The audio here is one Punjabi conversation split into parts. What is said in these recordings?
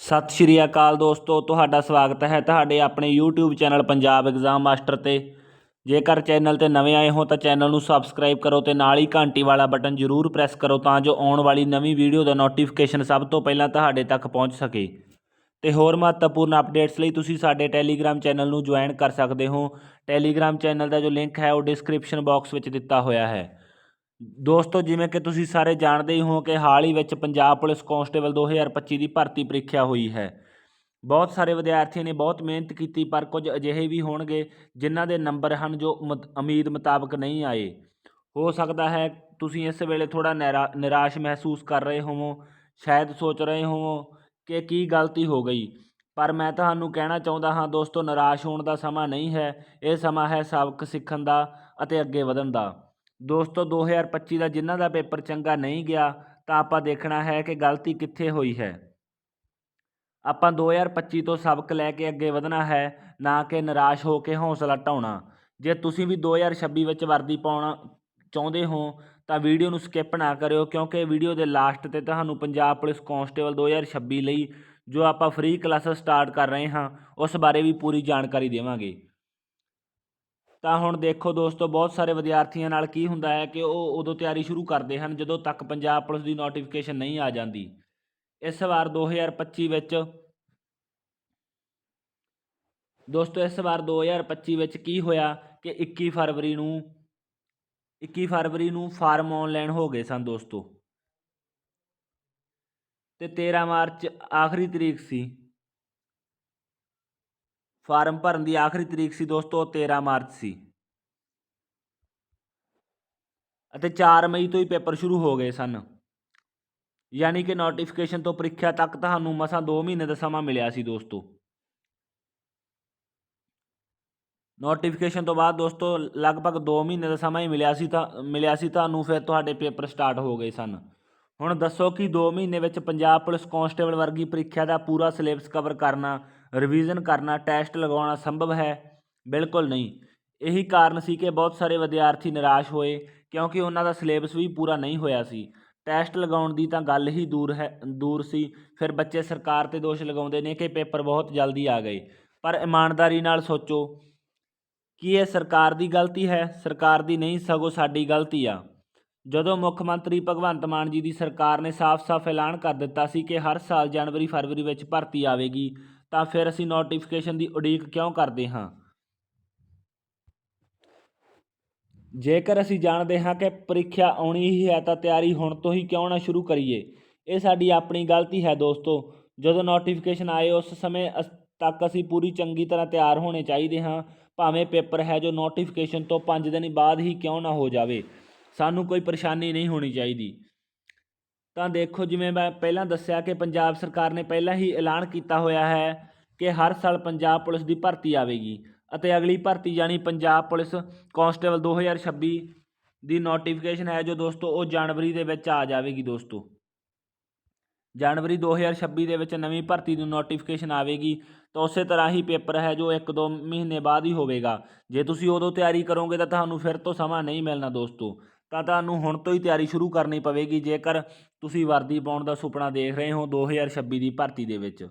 ਸਤਿ ਸ਼੍ਰੀ ਅਕਾਲ ਦੋਸਤੋ, ਤੁਹਾਡਾ ਸਵਾਗਤ ਹੈ ਤੁਹਾਡੇ ਆਪਣੇ YouTube channel Punjab exam master ਤੇ। ਜੇਕਰ ਚੈਨਲ ਤੇ ਨਵੇਂ ਆਏ ਹੋ ਤਾਂ ਚੈਨਲ ਨੂੰ ਸਬਸਕ੍ਰਾਈਬ ਕਰੋ ਤੇ ਨਾਲ ਹੀ ਘੰਟੀ ਵਾਲਾ ਬਟਨ ਜ਼ਰੂਰ ਪ੍ਰੈਸ ਕਰੋ ਤਾਂ ਜੋ ਆਉਣ ਵਾਲੀ ਨਵੀਂ ਵੀਡੀਓ ਦਾ ਨੋਟੀਫਿਕੇਸ਼ਨ ਸਭ ਤੋਂ ਪਹਿਲਾਂ ਤੁਹਾਡੇ ਤੱਕ ਪਹੁੰਚ ਸਕੇ। ਤੇ ਹੋਰ ਮਹੱਤਵਪੂਰਨ ਅਪਡੇਟਸ ਲਈ ਤੁਸੀਂ ਸਾਡੇ ਟੈਲੀਗ੍ਰਾਮ ਚੈਨਲ ਨੂੰ ਜੁਆਇਨ ਕਰ ਸਕਦੇ ਹੋ। ਟੈਲੀਗ੍ਰਾਮ ਚੈਨਲ ਦਾ ਜੋ ਲਿੰਕ ਹੈ ਉਹ ਡਿਸਕ੍ਰਿਪਸ਼ਨ ਬਾਕਸ ਵਿੱਚ ਦਿੱਤਾ ਹੋਇਆ ਹੈ। ਦੋਸਤੋ, ਜਿਵੇਂ ਕਿ ਤੁਸੀਂ ਸਾਰੇ ਜਾਣਦੇ ਹੀ ਹੋ ਕਿ ਹਾਲ ਹੀ ਵਿੱਚ ਪੰਜਾਬ ਪੁਲਿਸ ਕਾਂਸਟੇਬਲ 2025 ਦੀ ਭਰਤੀ ਪ੍ਰੀਖਿਆ ਹੋਈ ਹੈ। ਬਹੁਤ ਸਾਰੇ ਵਿਦਿਆਰਥੀਆਂ ਨੇ ਬਹੁਤ ਮਿਹਨਤ ਕੀਤੀ, ਪਰ ਕੁਝ ਅਜਿਹੇ ਵੀ ਹੋਣਗੇ ਜਿਨ੍ਹਾਂ ਦੇ ਨੰਬਰ ਹਨ ਜੋ ਮਤ- ਉਮੀਦ ਮੁਤਾਬਕ ਨਹੀਂ ਆਏ। ਹੋ ਸਕਦਾ ਹੈ ਤੁਸੀਂ ਇਸ ਵੇਲੇ ਥੋੜਾ ਨਿਰਾਸ਼ ਮਹਿਸੂਸ ਕਰ ਰਹੇ ਹੋਵੋ, ਸ਼ਾਇਦ ਸੋਚ ਰਹੇ ਹੋਵੋ ਕਿ ਕੀ ਗਲਤੀ ਹੋ ਗਈ। ਪਰ ਮੈਂ ਤੁਹਾਨੂੰ ਕਹਿਣਾ ਚਾਹੁੰਦਾ ਹਾਂ, ਦੋਸਤੋ, ਨਿਰਾਸ਼ ਹੋਣ ਦਾ ਸਮਾਂ ਨਹੀਂ ਹੈ। ਇਹ ਸਮਾਂ ਹੈ ਸਬਕ ਸਿੱਖਣ ਦਾ ਅਤੇ ਅੱਗੇ ਵਧਣ ਦਾ। ਦੋਸਤੋ 2025 ਦਾ ਜਿਨ੍ਹਾਂ ਦਾ ਪੇਪਰ ਚੰਗਾ ਨਹੀਂ ਗਿਆ, ਤਾਂ ਆਪਾਂ ਦੇਖਣਾ ਹੈ ਕਿ ਗਲਤੀ ਕਿੱਥੇ ਹੋਈ ਹੈ। ਆਪਾਂ 2025 ਤੋਂ ਸਬਕ ਲੈ ਕੇ ਅੱਗੇ ਵਧਣਾ ਹੈ, ਨਾ ਕਿ ਨਿਰਾਸ਼ ਹੋ ਕੇ ਹੌਸਲਾ ਢਾਉਣਾ। ਜੇ ਤੁਸੀਂ ਵੀ 2026 ਵਿੱਚ ਵਰਦੀ ਪਾਉਣਾ ਚਾਹੁੰਦੇ ਹੋ, ਤਾਂ ਵੀਡੀਓ ਨੂੰ ਸਕਿਪ ਨਾ ਕਰਿਓ, ਕਿਉਂਕਿ ਵੀਡੀਓ ਦੇ ਲਾਸਟ ਤੇ ਤੁਹਾਨੂੰ ਪੰਜਾਬ ਪੁਲਿਸ ਕਾਂਸਟੇਬਲ 2026 ਲਈ ਜੋ ਆਪਾਂ ਫ੍ਰੀ ਕਲਾਸਾਂ ਸਟਾਰਟ ਕਰ ਰਹੇ ਹਾਂ, ਉਸ ਬਾਰੇ ਵੀ ਪੂਰੀ ਜਾਣਕਾਰੀ ਦੇਵਾਂਗੇ। ਤਾਂ ਹੁਣ ਦੇਖੋ ਦੋਸਤੋ, ਬਹੁਤ ਸਾਰੇ ਵਿਦਿਆਰਥੀਆਂ ਨਾਲ ਕੀ ਹੁੰਦਾ ਹੈ ਕਿ ਉਹ ਉਦੋਂ ਤਿਆਰੀ ਸ਼ੁਰੂ ਕਰਦੇ ਹਨ ਜਦੋਂ ਤੱਕ ਪੰਜਾਬ ਪੁਲਿਸ ਦੀ ਨੋਟੀਫਿਕੇਸ਼ਨ ਨਹੀਂ ਆ ਜਾਂਦੀ। ਇਸ ਵਾਰ 2025 ਵਿੱਚ ਦੋਸਤੋ, ਇਸ ਵਾਰ 2025 ਵਿੱਚ ਕੀ ਹੋਇਆ ਕਿ 21 ਫਰਵਰੀ ਨੂੰ 21 ਫਰਵਰੀ ਨੂੰ ਫਾਰਮ ਆਨਲਾਈਨ ਹੋ ਗਏ ਸਨ ਦੋਸਤੋ। ਤੇ 13 ਮਾਰਚ ਆਖਰੀ ਤਰੀਕ ਸੀ। ਫਾਰਮ ਭਰਨ ਦੀ ਆਖਰੀ ਤਰੀਕ ਸੀ ਦੋਸਤੋ, ਉਹ 13 ਮਾਰਚ ਸੀ। ਅਤੇ 4 ਮਈ ਤੋਂ ਹੀ ਪੇਪਰ ਸ਼ੁਰੂ ਹੋ ਗਏ ਸਨ। ਯਾਨੀ ਕਿ ਨੋਟੀਫਿਕੇਸ਼ਨ ਤੋਂ ਪ੍ਰੀਖਿਆ ਤੱਕ ਤੁਹਾਨੂੰ ਮਸਾਂ 2 ਮਹੀਨੇ ਦਾ ਸਮਾਂ ਮਿਲਿਆ ਸੀ ਦੋਸਤੋ। ਨੋਟੀਫਿਕੇਸ਼ਨ ਤੋਂ ਬਾਅਦ ਦੋਸਤੋ, ਲਗਭਗ 2 ਮਹੀਨੇ ਦਾ ਸਮਾਂ ਹੀ ਮਿਲਿਆ ਸੀ ਤਾਂ, ਮਿਲਿਆ ਸੀ ਤੁਹਾਨੂੰ, ਫਿਰ ਤੁਹਾਡੇ ਪੇਪਰ ਸਟਾਰਟ ਹੋ ਗਏ ਸਨ। ਹੁਣ ਦੱਸੋ ਕਿ 2 ਮਹੀਨੇ ਵਿੱਚ ਪੰਜਾਬ ਪੁਲਿਸ ਕਾਂਸਟੇਬਲ ਵਰਗੀ ਪ੍ਰੀਖਿਆ ਦਾ ਪੂਰਾ ਸਿਲੇਬਸ ਕਵਰ ਕਰਨਾ ਰਿਵੀਜ਼ਨ ਕਰਨਾ ਟੈਸਟ ਲਗਾਉਣਾ ਸੰਭਵ ਹੈ? ਬਿਲਕੁਲ ਨਹੀਂ। ਇਹੀ ਕਾਰਨ ਸੀ ਕਿ ਬਹੁਤ ਸਾਰੇ ਵਿਦਿਆਰਥੀ ਨਿਰਾਸ਼ ਹੋਏ, ਕਿਉਂਕਿ ਉਹਨਾਂ ਦਾ ਸਿਲੇਬਸ ਵੀ ਪੂਰਾ ਨਹੀਂ ਹੋਇਆ ਸੀ। ਟੈਸਟ ਲਗਾਉਣ ਦੀ ਤਾਂ ਗੱਲ ਹੀ ਦੂਰ ਹੈ, ਦੂਰ ਸੀ। ਫਿਰ ਬੱਚੇ ਸਰਕਾਰ ਤੇ ਦੋਸ਼ ਲਗਾਉਂਦੇ ਨੇ ਕਿ ਪੇਪਰ ਬਹੁਤ ਜਲਦੀ ਆ ਗਏ। ਪਰ ਇਮਾਨਦਾਰੀ ਨਾਲ ਸੋਚੋ, ਕੀ ਇਹ ਸਰਕਾਰ ਦੀ ਗਲਤੀ ਹੈ? ਸਰਕਾਰ ਦੀ ਨਹੀਂ, ਸਗੋਂ ਸਾਡੀ ਗਲਤੀ ਆ। ਜਦੋਂ ਮੁੱਖ ਮੰਤਰੀ ਭਗਵੰਤ ਮਾਨ ਜੀ ਦੀ ਸਰਕਾਰ ਨੇ ਸਾਫ਼-ਸਾਫ਼ ਐਲਾਨ ਕਰ ਦਿੱਤਾ ਸੀ ਕਿ ਹਰ ਸਾਲ ਜਨਵਰੀ ਫਰਵਰੀ ਵਿੱਚ ਭਰਤੀ ਆਵੇਗੀ ਤਾਂ ਫਿਰ ਅਸੀਂ ਨੋਟੀਫਿਕੇਸ਼ਨ ਦੀ ਉਡੀਕ ਕਿਉਂ ਕਰਦੇ ਹਾਂ? ਜੇਕਰ ਅਸੀਂ ਜਾਣਦੇ ਹਾਂ ਕਿ ਪ੍ਰੀਖਿਆ ਆਉਣੀ ਹੀ ਹੈ ਤਾਂ ਤਿਆਰੀ ਹੁਣ ਤੋਂ ਹੀ ਕਿਉਂ ਨਾ ਸ਼ੁਰੂ ਕਰੀਏ। ਇਹ ਸਾਡੀ ਆਪਣੀ ਗਲਤੀ ਹੈ ਦੋਸਤੋ। ਜਦੋਂ ਨੋਟੀਫਿਕੇਸ਼ਨ ਆਏ, ਉਸ ਸਮੇਂ ਅਸ- ਤੱਕ ਅਸੀਂ ਪੂਰੀ ਚੰਗੀ ਤਰ੍ਹਾਂ ਤਿਆਰ ਹੋਣੇ ਚਾਹੀਦੇ ਹਾਂ। ਭਾਵੇਂ ਪੇਪਰ ਹੈ ਜੋ ਨੋਟੀਫਿਕੇਸ਼ਨ ਤੋਂ 5 ਦਿਨ ਬਾਅਦ ਹੀ ਕਿਉਂ ਨਾ ਹੋ ਜਾਵੇ। ਸਾਨੂੰ ਕੋਈ ਪਰੇਸ਼ਾਨੀ ਨਹੀਂ ਹੋਣੀ ਚਾਹੀਦੀ। ਤਾਂ ਦੇਖੋ ਜਿਵੇਂ ਮੈਂ ਪਹਿਲਾਂ ਦੱਸਿਆ ਕਿ ਪੰਜਾਬ ਸਰਕਾਰ ਨੇ ਪਹਿਲਾਂ ਹੀ ਐਲਾਨ ਕੀਤਾ ਹੋਇਆ ਹੈ ਕਿ ਹਰ ਸਾਲ ਪੰਜਾਬ ਪੁਲਿਸ ਦੀ ਭਰਤੀ ਆਵੇਗੀ ਅਤੇ ਅਗਲੀ ਭਰਤੀ ਯਾਨੀ ਪੰਜਾਬ ਪੁਲਿਸ ਕਾਂਸਟੇਬਲ 2026 ਦੀ ਨੋਟੀਫਿਕੇਸ਼ਨ ਹੈ ਜੋ ਦੋਸਤੋ ਉਹ ਜਨਵਰੀ ਦੇ ਵਿੱਚ ਆ ਜਾਵੇਗੀ ਦੋਸਤੋ। ਜਨਵਰੀ 2026 ਦੇ ਵਿੱਚ ਨਵੀਂ ਭਰਤੀ ਦੀ ਨੋਟੀਫਿਕੇਸ਼ਨ ਆਵੇਗੀ ਤਾਂ ਉਸੇ ਤਰ੍ਹਾਂ ਹੀ ਪੇਪਰ ਹੈ ਜੋ 1-2 ਮਹੀਨੇ ਬਾਅਦ ਹੀ ਹੋਵੇਗਾ। ਜੇ ਤੁਸੀਂ ਉਦੋਂ ਤਿਆਰੀ ਕਰੋਗੇ ਤਾਂ ਤੁਹਾਨੂੰ ਫਿਰ ਤੋਂ ਸਮਾਂ ਨਹੀਂ ਮਿਲਣਾ ਦੋਸਤੋ। ਤਾਂ ਤੁਹਾਨੂੰ ਹੁਣ ਤੋਂ ਹੀ ਤਿਆਰੀ ਸ਼ੁਰੂ ਕਰਨੀ ਪਵੇਗੀ, ਜੇਕਰ ਤੁਸੀਂ ਵਰਦੀ ਪਾਉਣ ਦਾ ਸੁਪਨਾ ਦੇਖ ਰਹੇ ਹੋ 2026 ਦੀ ਭਰਤੀ ਦੇ ਵਿੱਚ।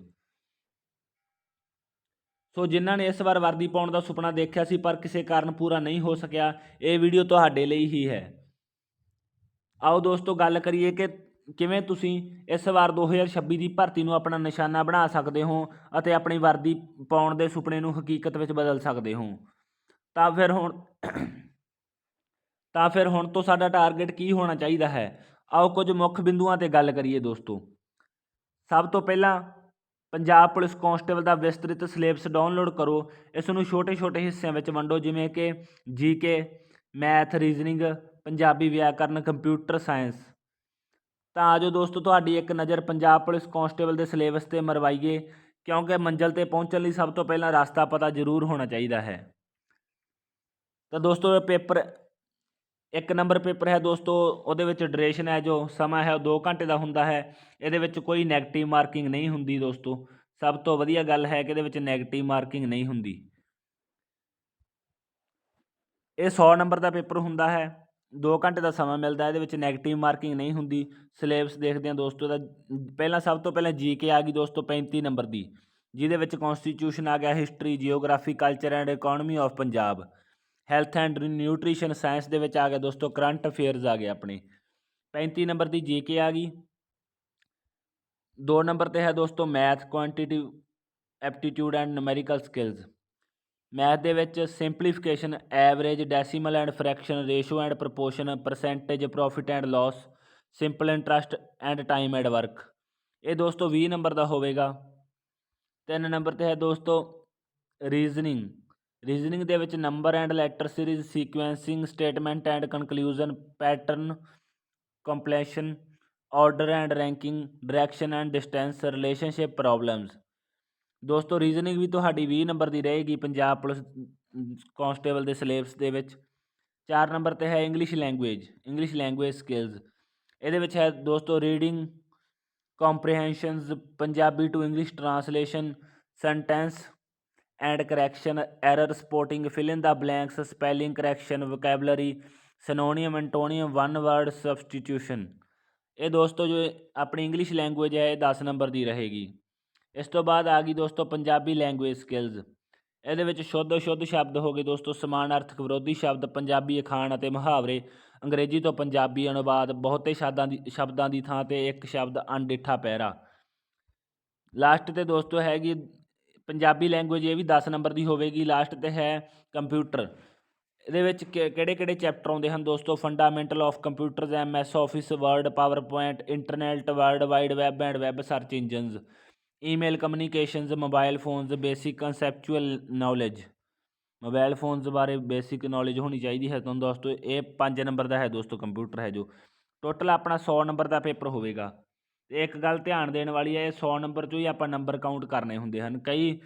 ਸੋ ਜਿਨ੍ਹਾਂ ਨੇ ਇਸ ਵਾਰ ਵਰਦੀ ਪਾਉਣ ਦਾ ਸੁਪਨਾ ਦੇਖਿਆ ਸੀ, ਪਰ ਕਿਸੇ ਕਾਰਨ ਪੂਰਾ ਨਹੀਂ ਹੋ ਸਕਿਆ, ਇਹ ਵੀਡੀਓ ਤੁਹਾਡੇ ਲਈ ਹੀ ਹੈ। ਆਓ ਦੋਸਤੋ, ਗੱਲ ਕਰੀਏ ਕਿ ਕਿਵੇਂ ਤੁਸੀਂ ਇਸ ਵਾਰ 2026 ਦੀ ਭਰਤੀ ਨੂੰ ਆਪਣਾ ਨਿਸ਼ਾਨਾ ਬਣਾ ਸਕਦੇ ਹੋ ਅਤੇ ਆਪਣੀ ਵਰਦੀ ਪਾਉਣ ਦੇ ਸੁਪਨੇ ਨੂੰ ਹਕੀਕਤ ਵਿੱਚ ਬਦਲ ਸਕਦੇ ਹੋ। ਤਾਂ ਫਿਰ ਹੁਣ ਤਾਂ ਫਿਰ ਹੁਣ ਤੋਂ ਸਾਡਾ ਟਾਰਗੇਟ ਕੀ ਹੋਣਾ ਚਾਹੀਦਾ ਹੈ? ਆਓ ਕੁਝ ਮੁੱਖ ਬਿੰਦੂਆਂ ਤੇ ਗੱਲ ਕਰੀਏ ਦੋਸਤੋ। ਸਭ ਤੋਂ ਪਹਿਲਾਂ ਪੰਜਾਬ ਪੁਲਿਸ ਕਾਂਸਟੇਬਲ ਦਾ ਵਿਸਤ੍ਰਿਤ ਸਿਲੇਬਸ ਡਾਊਨਲੋਡ ਕਰੋ। ਇਸ ਨੂੰ ਛੋਟੇ-ਛੋਟੇ ਹਿੱਸਿਆਂ ਵਿੱਚ ਵੰਡੋ, ਜਿਵੇਂ ਕਿ ਜੀਕੇ, ਮੈਥ, ਰੀਜ਼ਨਿੰਗ, ਪੰਜਾਬੀ ਵਿਆਕਰਨ, ਕੰਪਿਊਟਰ ਸਾਇੰਸ। ਤਾਂ ਆਜੋ ਦੋਸਤੋ, ਤੁਹਾਡੀ ਇੱਕ ਨਜ਼ਰ ਪੰਜਾਬ ਪੁਲਿਸ ਕਾਂਸਟੇਬਲ ਦੇ ਸਿਲੇਬਸ ਤੇ ਮਰਵਾਈਏ, ਕਿਉਂਕਿ ਮੰਜ਼ਲ ਤੇ ਪਹੁੰਚਣ ਲਈ ਸਭ ਤੋਂ ਪਹਿਲਾਂ ਰਸਤਾ ਪਤਾ ਜ਼ਰੂਰ ਹੋਣਾ ਚਾਹੀਦਾ ਹੈ। ਤਾਂ ਦੋਸਤੋ, ਇਹ ਪੇਪਰ ਇੱਕ ਨੰਬਰ ਪੇਪਰ ਹੈ ਦੋਸਤੋ, ਉਹਦੇ ਵਿੱਚ ਡਿਊਰੇਸ਼ਨ ਹੈ ਜੋ ਸਮਾਂ ਹੈ ਉਹ 2 ਘੰਟੇ ਦਾ ਹੁੰਦਾ ਹੈ। ਇਹਦੇ ਵਿੱਚ ਕੋਈ 네ਗੇਟਿਵ ਮਾਰਕਿੰਗ ਨਹੀਂ ਹੁੰਦੀ ਦੋਸਤੋ। ਸਭ ਤੋਂ ਵਧੀਆ ਗੱਲ ਹੈ ਕਿ ਇਹਦੇ ਵਿੱਚ ਨੈਗੇਟਿਵ ਮਾਰਕਿੰਗ ਨਹੀਂ ਹੁੰਦੀ। ਇਹ 100 ਨੰਬਰ ਦਾ ਪੇਪਰ ਹੁੰਦਾ ਹੈ। 2 ਘੰਟੇ ਦਾ ਸਮਾਂ ਮਿਲਦਾ ਇਹਦੇ ਵਿੱਚ ਨੈਗੇਟਿਵ ਮਾਰਕਿੰਗ ਨਹੀਂ ਹੁੰਦੀ। ਸਿਲੇਬਸ ਦੇਖਦੇ ਹਾਂ ਦੋਸਤੋ ਦਾ ਪਹਿਲਾਂ ਸਭ ਤੋਂ ਪਹਿਲਾਂ ਜੀਕੇ ਆ ਗਈ ਦੋਸਤੋ 35 ਨੰਬਰ ਦੀ, ਜਿਹਦੇ ਵਿੱਚ ਕਨਸਟੀਟਿਊਸ਼ਨ ਆ ਗਿਆ history geography culture and economy of Punjab. Health and nutrition science ਦੇ ਵਿੱਚ ਆ ਗਿਆ ਦੋਸਤੋ, ਕਰੰਟ ਅਫੇਅਰਸ ਆ ਗਏ ਆਪਣੇ। 35 ਨੰਬਰ ਦੀ ਜੀਕੇ ਆ ਗਈ। 2 ਨੰਬਰ ਤੇ ਹੈ ਦੋਸਤੋ math quantitative aptitude and numerical skills math ਦੇ ਵਿੱਚ simplification average decimal and fraction ratio and proportion percentage profit and loss simple interest and time and work ਇਹ ਦੋਸਤੋ 20 ਨੰਬਰ ਦਾ ਹੋਵੇਗਾ। ਤਿੰਨ ਨੰਬਰ ਤੇ ਹੈ ਦੋਸਤੋ ਰੀਜ਼ਨਿੰਗ ਰੀਜ਼ਨਿੰਗ ਦੇ ਵਿੱਚ number and letter series, sequencing statement and conclusion pattern, completion, order and ranking, direction and distance, relationship problems. ਦੋਸਤੋ, ਰੀਜ਼ਨਿੰਗ ਵੀ ਤੁਹਾਡੀ 20 ਨੰਬਰ ਦੀ ਰਹੇਗੀ ਪੰਜਾਬ ਪੁਲਿਸ ਕਾਂਸਟੇਬਲ ਦੇ ਸਿਲੇਬਸ ਦੇ ਵਿੱਚ। 4 ਨੰਬਰ ਤੇ ਹੈ English language English language skills ਇਹਦੇ ਵਿੱਚ ਹੈ ਦੋਸਤੋ reading comprehensions Punjabi to English translation sentence and correction, error spotting fill in the blanks, spelling correction, vocabulary, synonym, antonym, one word substitution. ਇਹ ਦੋਸਤੋ, ਜੋ ਆਪਣੀ ਇੰਗਲਿਸ਼ ਲੈਂਗੁਏਜ ਹੈ, ਇਹ 10 ਨੰਬਰ ਦੀ ਰਹੇਗੀ। ਇਸ ਤੋਂ ਬਾਅਦ ਆ ਗਈ ਦੋਸਤੋ, ਪੰਜਾਬੀ ਲੈਂਗੁਏਜ ਸਕਿੱਲਜ਼। ਇਹਦੇ ਵਿੱਚ ਸ਼ੁੱਧ ਸ਼ੁੱਧ ਸ਼ਬਦ ਹੋ ਗਏ ਦੋਸਤੋ, ਸਮਾਨ ਅਰਥਕ ਵਿਰੋਧੀ ਸ਼ਬਦ, ਪੰਜਾਬੀ ਅਖਾਣ ਅਤੇ ਮੁਹਾਵਰੇ, ਅੰਗਰੇਜ਼ੀ ਤੋਂ ਪੰਜਾਬੀ ਅਨੁਵਾਦ, ਬਹੁਤੇ ਸ਼ਬਦਾਂ ਦੀ ਸ਼ਬਦਾਂ ਦੀ ਥਾਂ ਤੇ ਇੱਕ ਸ਼ਬਦ ਅਣਡਿੱਠਾ ਪੈਰਾ ਲਾਸਟ ਤੇ ਦੋਸਤੋ ਹੈਗੀ ਪੰਜਾਬੀ ਲੈਂਗੁਏਜ ਇਹ ਵੀ 10 ਨੰਬਰ ਦੀ ਹੋਵੇਗੀ ਲਾਸਟ ਤੇ ਹੈ ਕੰਪਿਊਟਰ ਇਹਦੇ ਵਿੱਚ ਕਿਹੜੇ ਕਿਹੜੇ ਚੈਪਟਰ ਆਉਂਦੇ ਹਨ ਦੋਸਤੋ? Fundamental of computers M S office word power point internet world wide web and web search engines email communications mobile phones basic conceptual knowledge mobile phones ਬਾਰੇ ਬੇਸਿਕ ਨੌਲੇਜ ਹੋਣੀ ਚਾਹੀਦੀ ਹੈ ਤੁਹਾਨੂੰ ਦੋਸਤੋ। ਇਹ 5 ਨੰਬਰ ਦਾ ਹੈ ਦੋਸਤੋ ਕੰਪਿਊਟਰ ਹੈ ਜੋ। ਟੋਟਲ ਆਪਣਾ 100 ਨੰਬਰ ਦਾ ਪੇਪਰ ਹੋਵੇਗਾ। ਤੇ ਇੱਕ ਗੱਲ ਧਿਆਨ ਦੇਣ ਵਾਲੀ ਹੈ, ਇਹ 100 ਨੰਬਰ ਚੋਂ ਹੀ ਆਪਾਂ ਨੰਬਰ ਕਾਊਂਟ ਕਰਨੇ ਹੁੰਦੇ ਹਨ। ਕਈ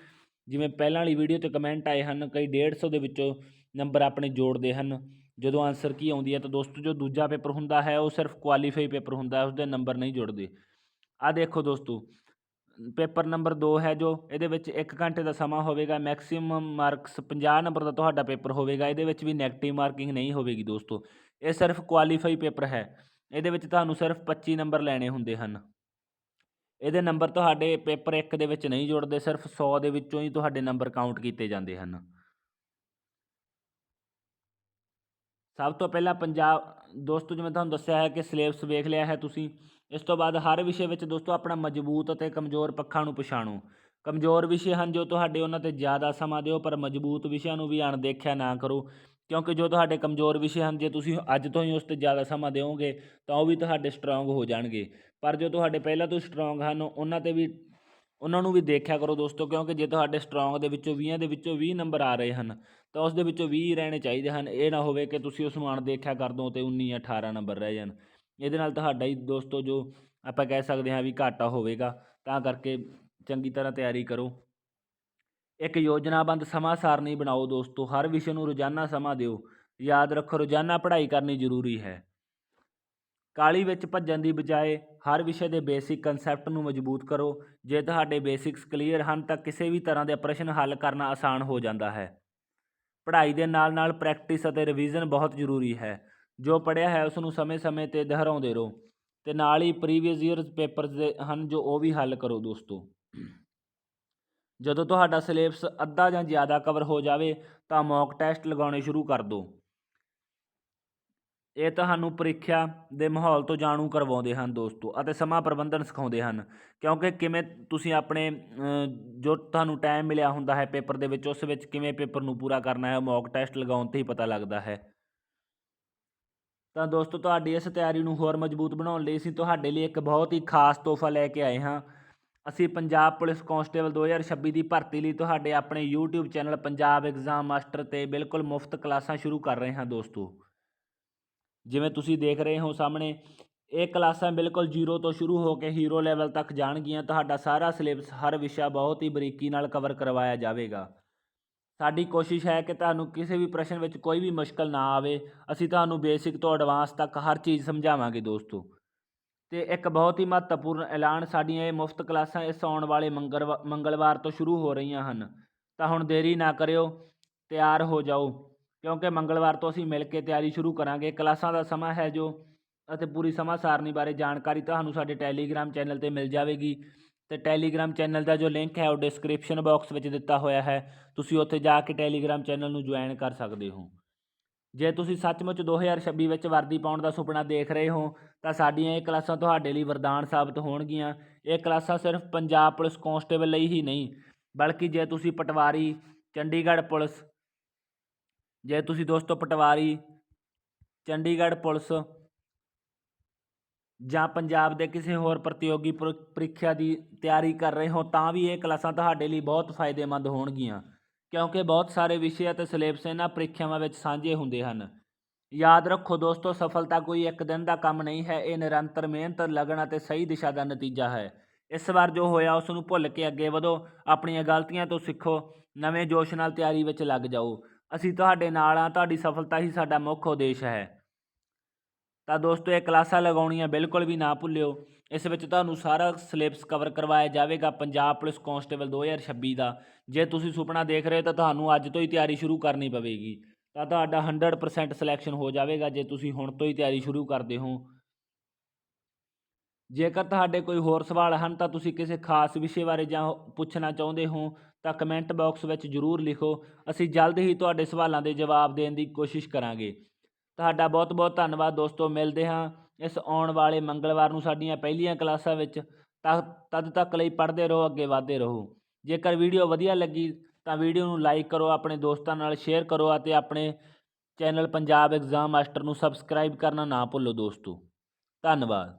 ਜਿਵੇਂ ਪਹਿਲਾਂ ਵਾਲੀ ਵੀਡੀਓ ਤੇ ਕਮੈਂਟ ਆਏ ਹਨ, ਕਈ 150 ਦੇ ਵਿੱਚੋਂ ਨੰਬਰ ਆਪਣੇ ਜੋੜਦੇ ਹਨ। ਜਦੋਂ ਆਨਸਰ ਕੀ ਆਉਂਦੀ ਹੈ ਤਾਂ ਦੋਸਤੋ, ਜੋ ਦੂਜਾ ਪੇਪਰ ਹੁੰਦਾ ਹੈ, ਉਹ ਸਿਰਫ ਕੁਆਲੀਫਾਈ ਪੇਪਰ ਹੁੰਦਾ ਹੈ, ਉਸਦੇ ਨੰਬਰ ਨਹੀਂ ਜੁੜਦੇ। ਆ ਦੇਖੋ ਦੋਸਤੋ ਪੇਪਰ ਨੰਬਰ 2 ਹੈ ਜੋ, ਇਹਦੇ ਵਿੱਚ 1 ਘੰਟੇ ਦਾ ਸਮਾਂ ਹੋਵੇਗਾ ਮੈਕਸਿਮਮ ਮਾਰਕਸ 50 ਨੰਬਰ ਦਾ ਤੁਹਾਡਾ ਪੇਪਰ ਹੋਵੇਗਾ, ਇਹਦੇ ਵਿੱਚ ਵੀ 네ਗੇਟਿਵ ਮਾਰਕਿੰਗ ਨਹੀਂ ਹੋਵੇਗੀ ਦੋਸਤੋ। ਇਹ ਸਿਰਫ ਕੁਆਲੀਫਾਈ ਪੇਪਰ ਹੈ। ਇਹਦੇ ਵਿੱਚ ਤੁਹਾਨੂੰ ਸਿਰਫ 25 ਨੰਬਰ ਲੈਣੇ ਹੁੰਦੇ ਹਨ। ਇਹਦੇ ਨੰਬਰ ਤੁਹਾਡੇ ਪੇਪਰ 1 ਦੇ ਵਿੱਚ ਨਹੀਂ ਜੁੜਦੇ, ਸਿਰਫ 100 ਦੇ ਵਿੱਚੋਂ ਹੀ ਤੁਹਾਡੇ ਨੰਬਰ ਕਾਊਂਟ ਕੀਤੇ ਜਾਂਦੇ ਹਨ। ਸਭ ਤੋਂ ਪਹਿਲਾਂ ਪੰਜਾਬ, ਦੋਸਤੋ ਜਿਵੇਂ ਤੁਹਾਨੂੰ ਦੱਸਿਆ ਹੈ ਕਿ ਸਿਲੇਬਸ ਵੇਖ ਲਿਆ ਹੈ ਤੁਸੀਂ, ਇਸ ਤੋਂ ਬਾਅਦ ਹਰ ਵਿਸ਼ੇ ਵਿੱਚ ਦੋਸਤੋ ਆਪਣਾ ਮਜ਼ਬੂਤ ਅਤੇ ਕਮਜ਼ੋਰ ਪੱਖਾਂ ਨੂੰ ਪਛਾਣੋ। ਕਮਜ਼ੋਰ ਵਿਸ਼ੇ ਹਨ ਜੋ ਤੁਹਾਡੇ ਉਹਨਾਂ ਤੇ ਜ਼ਿਆਦਾ ਸਮਾਂ ਦਿਓ, ਪਰ ਮਜ਼ਬੂਤ ਵਿਸ਼ਿਆਂ ਨੂੰ ਵੀ ਅਣਦੇਖਿਆ ਨਾ ਕਰੋ। ਕਿਉਂਕਿ ਜੋ ਤੁਹਾਡੇ ਕਮਜ਼ੋਰ ਵਿਸ਼ੇ ਹਨ, ਜੇ ਤੁਸੀਂ ਅੱਜ ਤੋਂ ਹੀ ਉਸ ਤੇ ਜ਼ਿਆਦਾ ਸਮਾਂ ਦਿਓਗੇ, ਤਾਂ ਉਹ ਵੀ ਤੁਹਾਡੇ ਸਟਰੋਂਗ ਹੋ ਜਾਣਗੇ। ਪਰ ਜੋ ਤੁਹਾਡੇ ਪਹਿਲਾਂ ਤੋਂ ਸਟਰੋਂਗ ਹਨ, ਉਹਨਾਂ ਤੇ ਵੀ, ਉਹਨਾਂ ਨੂੰ ਵੀ ਦੇਖਿਆ ਕਰੋ ਦੋਸਤੋ, ਕਿਉਂਕਿ ਜੇ ਤੁਹਾਡੇ ਸਟਰੋਂਗ ਦੇ ਵਿੱਚੋਂ 20 ਦੇ ਵਿੱਚੋਂ 20 ਨੰਬਰ ਆ ਰਹੇ ਹਨ, ਤਾਂ ਉਸ ਦੇ ਵਿੱਚੋਂ 20 ਰਹਿਣੇ ਚਾਹੀਦੇ ਹਨ। ਇਹ ਨਾ ਹੋਵੇ ਕਿ ਤੁਸੀਂ ਉਸ ਨੂੰ ਅਣਦੇਖਿਆ ਕਰ ਦੋ ਤੇ 19 18 ਨੰਬਰ ਰਹਿ ਜਾਣ। ਇਹਦੇ ਨਾਲ ਤੁਹਾਡਾ ਹੀ ਦੋਸਤੋ ਜੋ ਆਪਾਂ ਕਹਿ ਸਕਦੇ ਹਾਂ ਵੀ ਘਾਟਾ ਹੋਵੇਗਾ, ਤਾਂ ਕਰਕੇ ਚੰਗੀ ਤਰ੍ਹਾਂ ਤਿਆਰੀ ਕਰੋ। ਇੱਕ ਯੋਜਨਾਬੰਦ ਸਮਾਂ ਸਾਰਣੀ ਬਣਾਓ ਦੋਸਤੋ, ਹਰ ਵਿਸ਼ੇ ਨੂੰ ਰੋਜ਼ਾਨਾ ਸਮਾਂ ਦਿਓ। ਯਾਦ ਰੱਖੋ, ਰੋਜ਼ਾਨਾ ਪੜ੍ਹਾਈ ਕਰਨੀ ਜ਼ਰੂਰੀ ਹੈ। ਕਾਲੀ ਵਿੱਚ ਭੱਜਣ ਦੀ ਬਜਾਏ ਹਰ ਵਿਸ਼ੇ ਦੇ ਬੇਸਿਕ ਕਨਸੈਪਟ ਨੂੰ ਮਜ਼ਬੂਤ ਕਰੋ। ਜੇ ਤੁਹਾਡੇ ਬੇਸਿਕਸ ਕਲੀਅਰ ਹਨ, ਤਾਂ ਕਿਸੇ ਵੀ ਤਰ੍ਹਾਂ ਦੇ ਪ੍ਰਸ਼ਨ ਹੱਲ ਕਰਨਾ ਆਸਾਨ ਹੋ ਜਾਂਦਾ ਹੈ। ਪੜ੍ਹਾਈ ਦੇ ਨਾਲ ਨਾਲ ਪ੍ਰੈਕਟਿਸ ਅਤੇ ਰਿਵੀਜ਼ਨ ਬਹੁਤ ਜ਼ਰੂਰੀ ਹੈ। ਜੋ ਪੜ੍ਹਿਆ ਹੈ ਉਸ ਨੂੰ ਸਮੇਂ-ਸਮੇਂ ਤੇ ਦੁਹਰਾਉਂਦੇ ਰਹੋ। ਤੇ ਨਾਲ ਹੀ ਪ੍ਰੀਵੀਅਸ ਈਅਰਸ ਪੇਪਰਸ ਦੇ ਹਨ, ਜੋ ਉਹ ਵੀ ਹੱਲ ਕਰੋ ਦੋਸਤੋ। ਜਦੋਂ ਤੁਹਾਡਾ ਸਿਲੇਬਸ ਅੱਧਾ ਜਾਂ ਜ਼ਿਆਦਾ ਕਵਰ ਹੋ ਜਾਵੇ, ਤਾਂ ਮੌਕ ਟੈਸਟ ਲਗਾਉਣੇ ਸ਼ੁਰੂ ਕਰ ਦਿਓ। ਇਹ ਤੁਹਾਨੂੰ ਪ੍ਰੀਖਿਆ ਦੇ ਮਾਹੌਲ ਤੋਂ ਜਾਣੂ ਕਰਵਾਉਂਦੇ ਹਨ ਦੋਸਤੋ ਅਤੇ ਸਮਾਂ ਪ੍ਰਬੰਧਨ ਸਿਖਾਉਂਦੇ ਹਨ। ਕਿਉਂਕਿ ਕਿਵੇਂ ਤੁਸੀਂ ਆਪਣੇ ਜੋ ਤੁਹਾਨੂੰ ਟਾਈਮ ਮਿਲਿਆ ਹੁੰਦਾ ਹੈ ਪੇਪਰ ਦੇ ਵਿੱਚ, ਉਸ ਵਿੱਚ ਕਿਵੇਂ ਪੇਪਰ ਨੂੰ ਪੂਰਾ ਕਰਨਾ ਹੈ ਮੌਕ ਟੈਸਟ ਲਗਾਉਣ ਤੇ ਹੀ ਪਤਾ ਲੱਗਦਾ ਹੈ। ਤਾਂ ਦੋਸਤੋ ਤੁਹਾਡੀ ਇਸ ਤਿਆਰੀ ਨੂੰ ਹੋਰ ਮਜ਼ਬੂਤ ਬਣਾਉਣ ਲਈ ਅਸੀਂ ਤੁਹਾਡੇ ਲਈ ਇੱਕ ਬਹੁਤ ਹੀ ਖਾਸ ਤੋਹਫਾ ਲੈ ਕੇ ਆਏ ਹਾਂ। ਅਸੀਂ ਪੰਜਾਬ ਪੁਲਿਸ ਕਾਂਸਟੇਬਲ 2026 ਦੀ ਭਰਤੀ ਲਈ ਤੁਹਾਡੇ ਆਪਣੇ YouTube channel Punjab exam master ਤੇ ਬਿਲਕੁਲ ਮੁਫਤ ਕਲਾਸਾਂ ਸ਼ੁਰੂ ਕਰ ਰਹੇ ਹਾਂ ਦੋਸਤੋ। ਜਿਵੇਂ ਤੁਸੀਂ ਦੇਖ ਰਹੇ ਹੋ ਸਾਹਮਣੇ, ਇਹ ਕਲਾਸਾਂ ਬਿਲਕੁਲ ਜ਼ੀਰੋ ਤੋਂ ਸ਼ੁਰੂ ਹੋ ਕੇ ਹੀਰੋ ਲੈਵਲ ਤੱਕ ਜਾਣਗੀਆਂ। ਤੁਹਾਡਾ ਸਾਰਾ ਸਿਲੇਬਸ ਹਰ ਵਿਸ਼ਾ ਬਹੁਤ ਹੀ ਬਰੀਕੀ ਨਾਲ ਕਵਰ ਕਰਵਾਇਆ ਜਾਵੇਗਾ। ਸਾਡੀ ਕੋਸ਼ਿਸ਼ ਹੈ ਕਿ ਤੁਹਾਨੂੰ ਕਿਸੇ ਵੀ ਪ੍ਰਸ਼ਨ ਵਿੱਚ ਕੋਈ ਵੀ ਮੁਸ਼ਕਲ ਨਾ ਆਵੇ। ਅਸੀਂ ਤੁਹਾਨੂੰ ਬੇਸਿਕ ਤੋਂ ਐਡਵਾਂਸ ਤੱਕ ਹਰ ਚੀਜ਼ ਸਮਝਾਵਾਂਗੇ ਦੋਸਤੋ। ਤੇ ਇੱਕ ਬਹੁਤ ਹੀ ਮਹੱਤਵਪੂਰਨ ਐਲਾਨ ਸਾਡੀਆਂ ਇਹ ਮੁਫਤ ਕਲਾਸਾਂ ਇਸ ਆਉਣ ਵਾਲੇ ਮੰਗਲਵਾਰ ਤੋਂ ਸ਼ੁਰੂ ਹੋ ਰਹੀਆਂ ਹਨ। ਤਾਂ ਹੁਣ ਦੇਰੀ ਨਾ ਕਰਿਓ, ਤਿਆਰ ਹੋ ਜਾਓ, ਕਿਉਂਕਿ ਮੰਗਲਵਾਰ ਤੋਂ ਅਸੀਂ ਮਿਲ ਕੇ ਤਿਆਰੀ ਸ਼ੁਰੂ ਕਰਾਂਗੇ। ਕਲਾਸਾਂ ਦਾ ਸਮਾਂ ਹੈ ਜੋ ਅਤੇ ਪੂਰੀ ਸਮਾਂ ਸਾਰਣੀ ਬਾਰੇ ਜਾਣਕਾਰੀ ਤੁਹਾਨੂੰ ਸਾਡੇ ਟੈਲੀਗ੍ਰਾਮ ਚੈਨਲ ਤੇ ਮਿਲ ਜਾਵੇਗੀ। ਤੇ ਟੈਲੀਗ੍ਰਾਮ ਚੈਨਲ ਦਾ ਜੋ ਲਿੰਕ ਹੈ, ਉਹ ਡਿਸਕ੍ਰਿਪਸ਼ਨ ਬਾਕਸ ਵਿੱਚ ਦਿੱਤਾ ਹੋਇਆ ਹੈ। ਤੁਸੀਂ ਉੱਥੇ ਜਾ ਕੇ ਟੈਲੀਗ੍ਰਾਮ ਚੈਨਲ ਨੂੰ ਜੁਆਇਨ ਕਰ ਸਕਦੇ ਹੋ। ਜੇ ਤੁਸੀਂ ਸੱਚਮੁੱਚ 2026 ਵਿੱਚ ਵਰਦੀ ਪਾਉਣ ਦਾ ਸੁਪਨਾ ਦੇਖ ਰਹੇ ਹੋ, ਤਾਂ ਸਾਡੀਆਂ ਇਹ ਕਲਾਸਾਂ ਤੁਹਾਡੇ ਲਈ ਵਰਦਾਨ ਸਾਬਤ ਹੋਣਗੀਆਂ। ਇਹ ਕਲਾਸਾਂ ਸਿਰਫ ਪੰਜਾਬ ਪੁਲਿਸ ਕਾਂਸਟੇਬਲ ਲਈ ਹੀ ਨਹੀਂ, ਬਲਕਿ ਜੇ ਤੁਸੀਂ ਪਟਵਾਰੀ, ਚੰਡੀਗੜ੍ਹ ਪੁਲਿਸ, ਜੇ ਤੁਸੀਂ ਦੋਸਤੋ ਪਟਵਾਰੀ, ਚੰਡੀਗੜ੍ਹ ਪੁਲਿਸ ਜਾਂ ਪੰਜਾਬ ਦੇ ਕਿਸੇ ਹੋਰ ਪ੍ਰਤੀਯੋਗੀ ਪ੍ਰ- ਪ੍ਰੀਖਿਆ ਦੀ ਤਿਆਰੀ ਕਰ ਰਹੇ ਹੋ, ਤਾਂ ਵੀ ਇਹ ਕਲਾਸਾਂ ਤੁਹਾਡੇ ਲਈ ਬਹੁਤ ਫਾਇਦੇਮੰਦ ਹੋਣਗੀਆਂ। ਕਿਉਂਕਿ ਬਹੁਤ ਸਾਰੇ ਵਿਸ਼ੇ ਅਤੇ ਸਿਲੇਬਸ ਇਹਨਾਂ ਪ੍ਰੀਖਿਆਵਾਂ ਵਿੱਚ ਸਾਂਝੇ ਹੁੰਦੇ ਹਨ। ਯਾਦ ਰੱਖੋ ਦੋਸਤੋ, ਸਫਲਤਾ ਕੋਈ ਇੱਕ ਦਿਨ ਦਾ ਕੰਮ ਨਹੀਂ ਹੈ, ਇਹ ਨਿਰੰਤਰ ਮਿਹਨਤ, ਲਗਨ ਅਤੇ ਸਹੀ ਦਿਸ਼ਾ ਦਾ ਨਤੀਜਾ ਹੈ। ਇਸ ਵਾਰ ਜੋ ਹੋਇਆ ਉਸ ਨੂੰ ਭੁੱਲ ਕੇ ਅੱਗੇ ਵਧੋ, ਆਪਣੀਆਂ ਗਲਤੀਆਂ ਤੋਂ ਸਿੱਖੋ, ਨਵੇਂ ਜੋਸ਼ ਨਾਲ ਤਿਆਰੀ ਵਿੱਚ ਲੱਗ ਜਾਓ। ਅਸੀਂ ਤੁਹਾਡੇ ਨਾਲ ਹਾਂ, ਤੁਹਾਡੀ ਸਫਲਤਾ ਹੀ ਸਾਡਾ ਮੁੱਖ ਉਦੇਸ਼ ਹੈ। ਤਾਂ ਦੋਸਤੋ, ਇਹ ਕਲਾਸਾਂ ਲਗਾਉਣੀਆਂ ਬਿਲਕੁਲ ਵੀ ਨਾ ਭੁੱਲਿਓ। ਇਸ ਵਿੱਚ ਤੁਹਾਨੂੰ ਸਾਰਾ ਸਿਲੇਬਸ ਕਵਰ ਕਰਵਾਇਆ ਜਾਵੇਗਾ ਪੰਜਾਬ ਪੁਲਿਸ ਕਾਂਸਟੇਬਲ 2026 ਦਾ। ਜੇ ਤੁਸੀਂ ਸੁਪਨਾ ਦੇਖ ਰਹੇ ਹੋ ਤਾਂ ਤੁਹਾਨੂੰ ਅੱਜ ਤੋਂ ਹੀ ਤਿਆਰੀ ਸ਼ੁਰੂ ਕਰਨੀ ਪਵੇਗੀ। ਤਾਂ ਤੁਹਾਡਾ 100% ਸਿਲੈਕਸ਼ਨ ਹੋ ਜਾਵੇਗਾ ਜੇ ਤੁਸੀਂ ਹੁਣ ਤੋਂ ਹੀ ਤਿਆਰੀ ਸ਼ੁਰੂ ਕਰਦੇ ਹੋ। ਜੇਕਰ ਤੁਹਾਡੇ ਕੋਈ ਹੋਰ ਸਵਾਲ ਹਨ ਤਾਂ ਤੁਸੀਂ ਕਿਸੇ ਖਾਸ ਵਿਸ਼ੇ ਬਾਰੇ ਜਾਂ ਪੁੱਛਣਾ ਚਾਹੁੰਦੇ ਹੋ ਤਾਂ ਕਮੈਂਟ ਬਾਕਸ ਵਿੱਚ ਜ਼ਰੂਰ ਲਿਖੋ। ਅਸੀਂ ਜਲਦ ਹੀ ਤੁਹਾਡੇ ਸਵਾਲਾਂ ਦੇ ਜਵਾਬ ਦੇਣ ਦੀ ਕੋਸ਼ਿਸ਼ ਕਰਾਂਗੇ। ਤੁਹਾਡਾ ਬਹੁਤ ਬਹੁਤ ਧੰਨਵਾਦ ਦੋਸਤੋ, ਮਿਲਦੇ ਹਾਂ ਇਸ ਆਉਣ ਵਾਲੇ ਮੰਗਲਵਾਰ ਨੂੰ ਸਾਡੀਆਂ ਪਹਿਲੀਆਂ ਕਲਾਸਾਂ ਵਿੱਚ। ਤਦ ਤਦ ਤੱਕ ਲਈ ਪੜ੍ਹਦੇ ਰਹੋ, ਅੱਗੇ ਵਧਦੇ ਰਹੋ। ਜੇਕਰ ਵੀਡੀਓ ਵਧੀਆ ਲੱਗੀ ਤਾਂ ਵੀਡੀਓ ਨੂੰ ਲਾਈਕ ਕਰੋ, ਆਪਣੇ ਦੋਸਤਾਂ ਨਾਲ ਸ਼ੇਅਰ ਕਰੋ ਅਤੇ ਆਪਣੇ ਚੈਨਲ ਪੰਜਾਬ ਐਗਜ਼ਾਮ ਮਾਸਟਰ ਨੂੰ ਸਬਸਕ੍ਰਾਈਬ ਕਰਨਾ ਨਾ ਭੁੱਲੋ ਦੋਸਤੋ। ਧੰਨਵਾਦ।